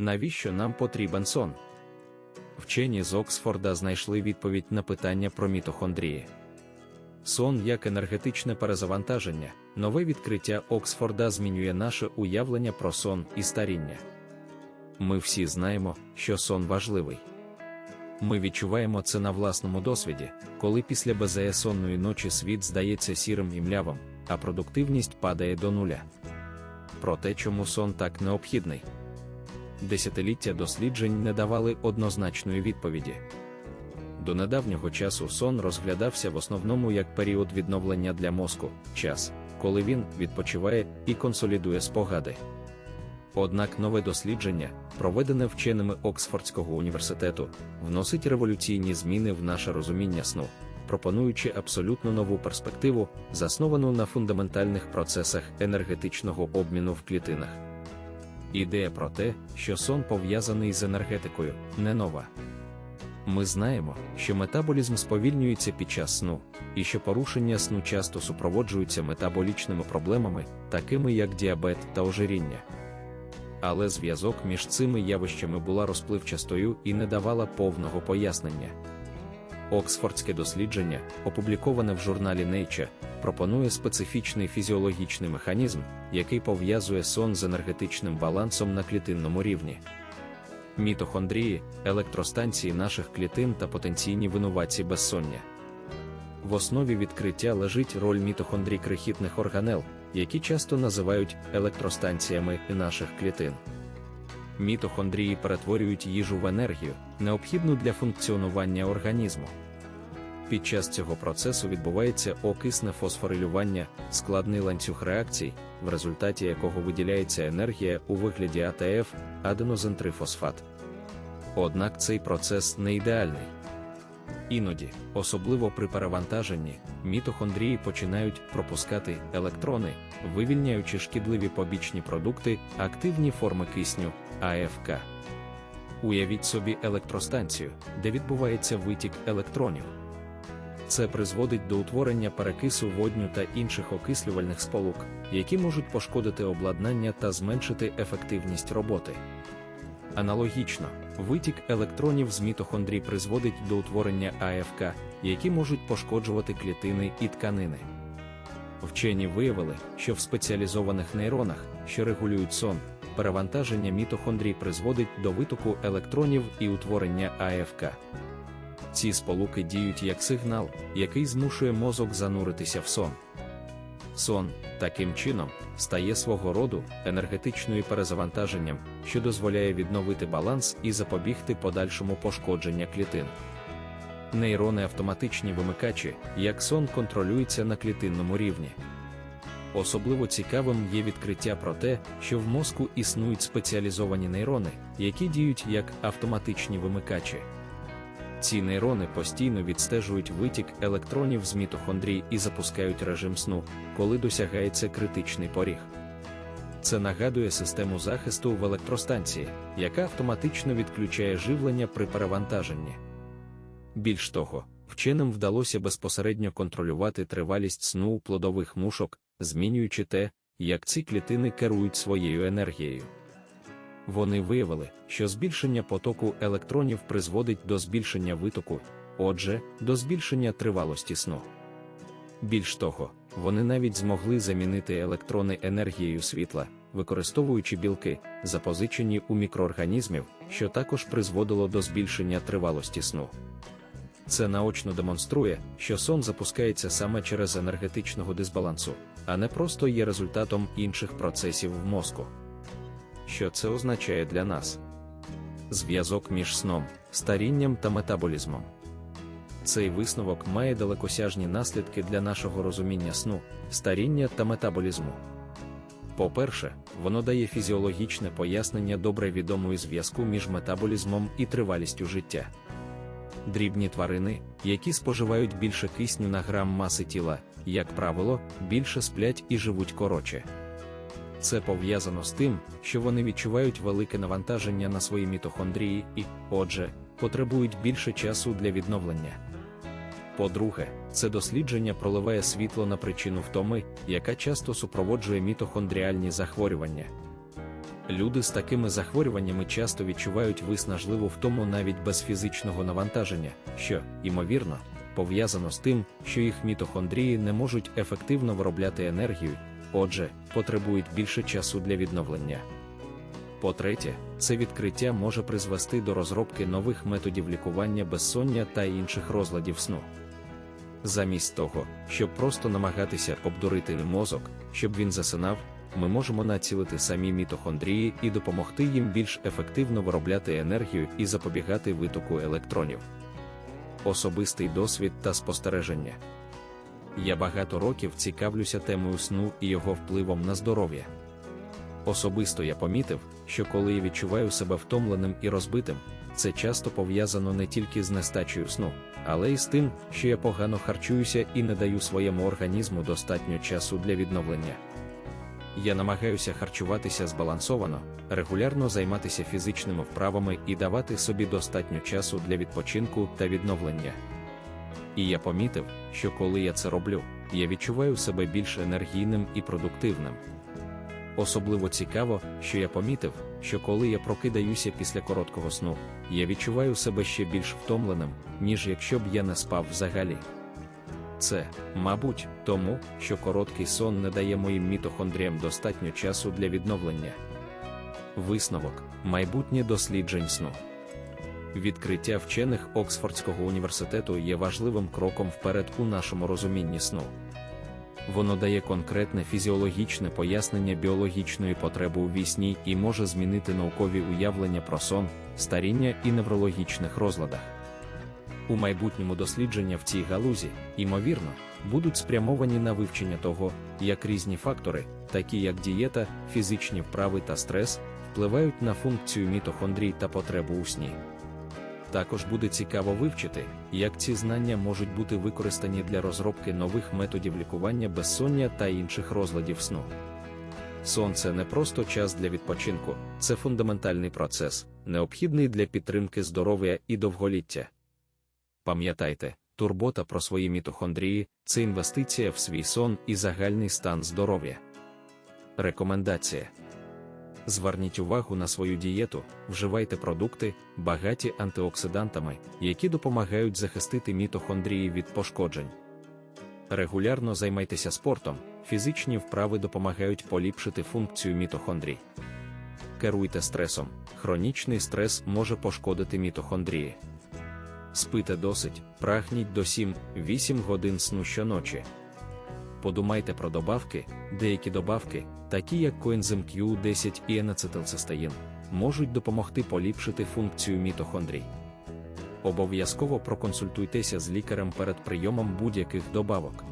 навіщо нам потрібен сон? Вчені з Оксфорда знайшли відповідь на питання про мітохондрії. Сон як енергетичне перезавантаження, нове відкриття Оксфорда змінює наше уявлення про сон і старіння. Ми всі знаємо, що сон важливий. Ми відчуваємо це на власному досвіді, коли після безсонної ночі світ здається сірим і млявим, а продуктивність падає до нуля. Про те, чому сон так необхідний. Десятиліття досліджень не давали однозначної відповіді. До недавнього часу сон розглядався в основному як період відновлення для мозку, час, коли він відпочиває і консолідує спогади. Однак нове дослідження, проведене вченими Оксфордського університету, вносить революційні зміни в наше розуміння сну, пропонуючи абсолютно нову перспективу, засновану на фундаментальних процесах енергетичного обміну в клітинах. Ідея про те, що сон пов'язаний з енергетикою, не нова. Ми знаємо, що метаболізм сповільнюється під час сну, і що порушення сну часто супроводжуються метаболічними проблемами, такими як діабет та ожиріння. Але зв'язок між цими явищами була розпливчастою і не давала повного пояснення. Оксфордське дослідження, опубліковане в журналі Nature, пропонує специфічний фізіологічний механізм, який пов'язує сон з енергетичним балансом на клітинному рівні. Мітохондрії, електростанції наших клітин та потенційні винуватці безсоння. В основі відкриття лежить роль мітохондрій крихітних органел, які часто називають електростанціями наших клітин. Мітохондрії перетворюють їжу в енергію, необхідну для функціонування організму. Під час цього процесу відбувається окисне фосфорилювання, складний ланцюг реакцій, в результаті якого виділяється енергія у вигляді АТФ, аденозентрифосфат. Однак цей процес не ідеальний. Іноді, особливо при перевантаженні, мітохондрії починають пропускати електрони, вивільняючи шкідливі побічні продукти, активні форми кисню АФК. Уявіть собі електростанцію, де відбувається витік електронів. Це призводить до утворення перекису водню та інших окислювальних сполук, які можуть пошкодити обладнання та зменшити ефективність роботи. Аналогічно, витік електронів з мітохондрій призводить до утворення АФК, які можуть пошкоджувати клітини і тканини. Вчені виявили, що в спеціалізованих нейронах, що регулюють сон, перевантаження мітохондрій призводить до витоку електронів і утворення АФК. Ці сполуки діють як сигнал, який змушує мозок зануритися в сон. Сон, таким чином, стає свого роду енергетичною перезавантаженням, що дозволяє відновити баланс і запобігти подальшому пошкодження клітин. Нейрони автоматичні вимикачі, як сон контролюється на клітинному рівні. Особливо цікавим є відкриття про те, що в мозку існують спеціалізовані нейрони, які діють як автоматичні вимикачі. Ці нейрони постійно відстежують витік електронів з мітохондрій і запускають режим сну, коли досягається критичний поріг. Це нагадує систему захисту в електростанції, яка автоматично відключає живлення при перевантаженні. Більш того, вченим вдалося безпосередньо контролювати тривалість сну у плодових мушок, змінюючи те, як ці клітини керують своєю енергією. Вони виявили, що збільшення потоку електронів призводить до збільшення витоку, отже, до збільшення тривалості сну. Більш того, вони навіть змогли замінити електрони енергією світла, використовуючи білки, запозичені у мікроорганізмів, що також призводило до збільшення тривалості сну. Це наочно демонструє, що сон запускається саме через енергетичного дисбалансу, а не просто є результатом інших процесів в мозку. Що це означає для нас? Зв'язок між сном, старінням та метаболізмом. Цей висновок має далекосяжні наслідки для нашого розуміння сну, старіння та метаболізму. По-перше, воно дає фізіологічне пояснення добре відомої зв'язку між метаболізмом і тривалістю життя. Дрібні тварини, які споживають більше кисню на грам маси тіла, як правило, більше сплять і живуть коротше. Це пов'язано з тим, що вони відчувають велике навантаження на свої мітохондрії і, отже, потребують більше часу для відновлення. По-друге, це дослідження проливає світло на причину втоми, яка часто супроводжує мітохондріальні захворювання. Люди з такими захворюваннями часто відчувають виснажливу втому навіть без фізичного навантаження, що, ймовірно, пов'язано з тим, що їх мітохондрії не можуть ефективно виробляти енергію, отже, потребують більше часу для відновлення. По-третє, це відкриття може призвести до розробки нових методів лікування безсоння та інших розладів сну. Замість того, щоб просто намагатися обдурити мозок, щоб він засинав, ми можемо націлити самі мітохондрії і допомогти їм більш ефективно виробляти енергію і запобігати витоку електронів. Особистий досвід та спостереження. Я багато років цікавлюся темою сну і його впливом на здоров'я. Особисто я помітив, що коли я відчуваю себе втомленим і розбитим, це часто пов'язано не тільки з нестачею сну, але й з тим, що я погано харчуюся і не даю своєму організму достатньо часу для відновлення. Я намагаюся харчуватися збалансовано, регулярно займатися фізичними вправами і давати собі достатньо часу для відпочинку та відновлення. І я помітив, що коли я це роблю, я відчуваю себе більш енергійним і продуктивним. Особливо цікаво, що я помітив, що коли я прокидаюся після короткого сну, я відчуваю себе ще більш втомленим, ніж якщо б я не спав взагалі. Це, мабуть, тому, що короткий сон не дає моїм мітохондріям достатньо часу для відновлення. Висновок майбутнє досліджень сну. Відкриття вчених Оксфордського університету є важливим кроком вперед у нашому розумінні сну. Воно дає конкретне фізіологічне пояснення біологічної потреби у вісні і може змінити наукові уявлення про сон, старіння і неврологічних розладах. У майбутньому дослідження в цій галузі, ймовірно, будуть спрямовані на вивчення того, як різні фактори, такі як дієта, фізичні вправи та стрес, впливають на функцію мітохондрій та потребу у сні. Також буде цікаво вивчити, як ці знання можуть бути використані для розробки нових методів лікування безсоння та інших розладів сну. Сон це не просто час для відпочинку, це фундаментальний процес, необхідний для підтримки здоров'я і довголіття. Пам'ятайте, турбота про свої мітохондрії це інвестиція в свій сон і загальний стан здоров'я. Рекомендація Зверніть увагу на свою дієту, вживайте продукти, багаті антиоксидантами, які допомагають захистити мітохондрії від пошкоджень. Регулярно займайтеся спортом, фізичні вправи допомагають поліпшити функцію мітохондрій. Керуйте стресом. Хронічний стрес може пошкодити мітохондрії. Спите досить, прагніть до 7-8 годин сну щоночі. Подумайте про добавки, деякі добавки, такі як коензим Q10 і енацетилцистеїн, можуть допомогти поліпшити функцію мітохондрій. Обов'язково проконсультуйтеся з лікарем перед прийомом будь-яких добавок.